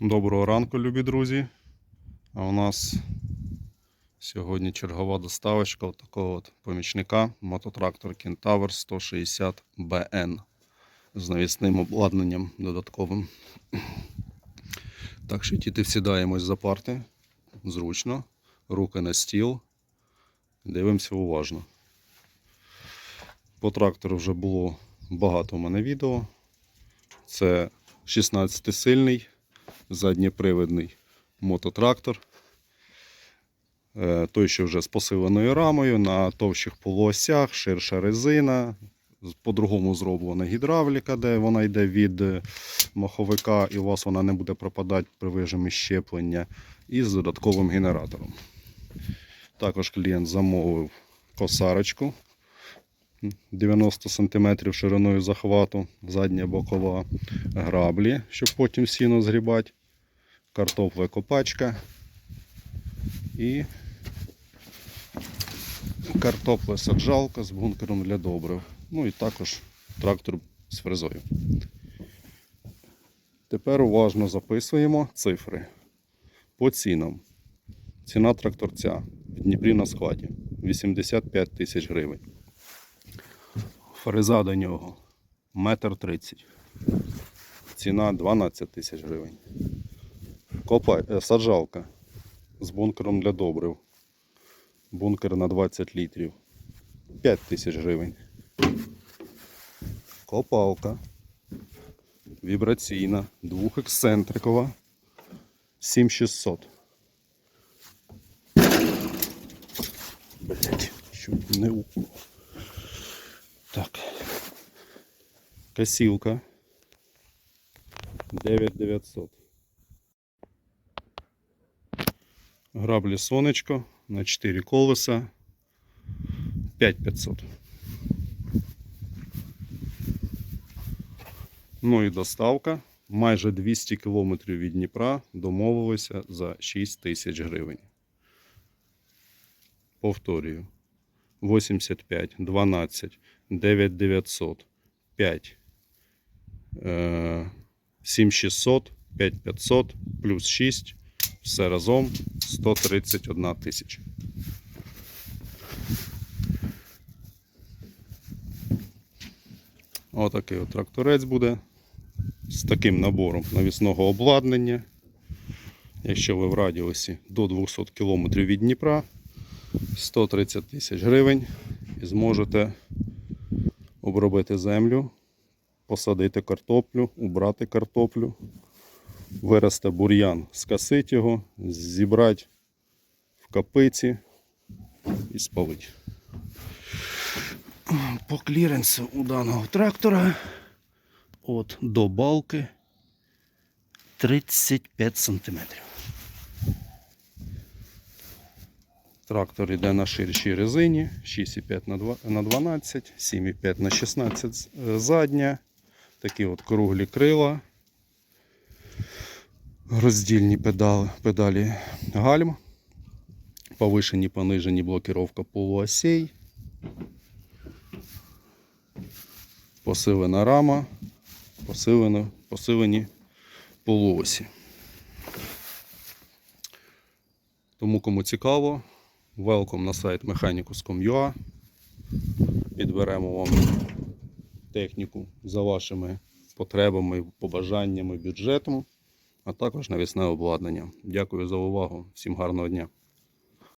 Доброго ранку, любі друзі. А у нас сьогодні чергова доставочка такого от помічника мототрактор Кентавр 160 BN з навісним обладнанням додатковим. Так що діти всідаємось за парти зручно, руки на стіл. Дивимося уважно. По трактору вже було багато у мене відео. Це 16-сильний задньопривідний мототрактор. Е, Той, що вже з посиленою рамою, на товщих полуосях, ширша резина. По-другому зроблена гідравліка, де вона йде від е, маховика, і у вас вона не буде пропадати при вижимі щеплення. І з додатковим генератором. Також клієнт замовив косарочку 90 см шириною захвату, задня бокова граблі, щоб потім сіно згрібати, картопля копачка і картопля саджалка з бункером для добрив. Ну і також трактор з фрезою. Тепер уважно записуємо цифри по цінам. Ціна тракторця в Дніпрі на складі 85 тисяч гривень. Фреза до нього метр тридцять. Ціна 12 тисяч гривень. Копа... е, Саджалка з бункером для добрив. Бункер на 20 літрів. 5 тисяч гривень. Копалка. Вібраційна, двохексцентрикова. 7600. Блять, чуть не упав. Так. Косілка. 9900. Граблі сонечко на 4 колеса. 5500. Ну і доставка. Майже 200 км від Дніпра домовилися за 6 тисяч гривень. Повторюю. 85, 12, 9900, 5, е, 7600, 5500, плюс 6, все разом 131 тисяча. Отакий от тракторець буде з таким набором навісного обладнання. Якщо ви в радіусі до 200 км від Дніпра, 130 тисяч гривень і зможете обробити землю, посадити картоплю, убрати картоплю, виросте бур'ян, скасити його, зібрати в капиці і спалити. По кліренсу у даного трактора от до балки 35 сантиметрів. Трактор йде на ширшій резині 6,5 на 12, 7,5 на 16 е, задня. Такі от круглі крила. Роздільні педали, педалі гальм. Повишені, понижені блокировка полуосей. Посилена рама. Посилено, посилені полуосі. Тому кому цікаво, welcome на сайт mechanicus.com.ua. Підберемо вам техніку за вашими потребами, побажаннями, бюджетом, а також навісне обладнання. Дякую за увагу. Всім гарного дня.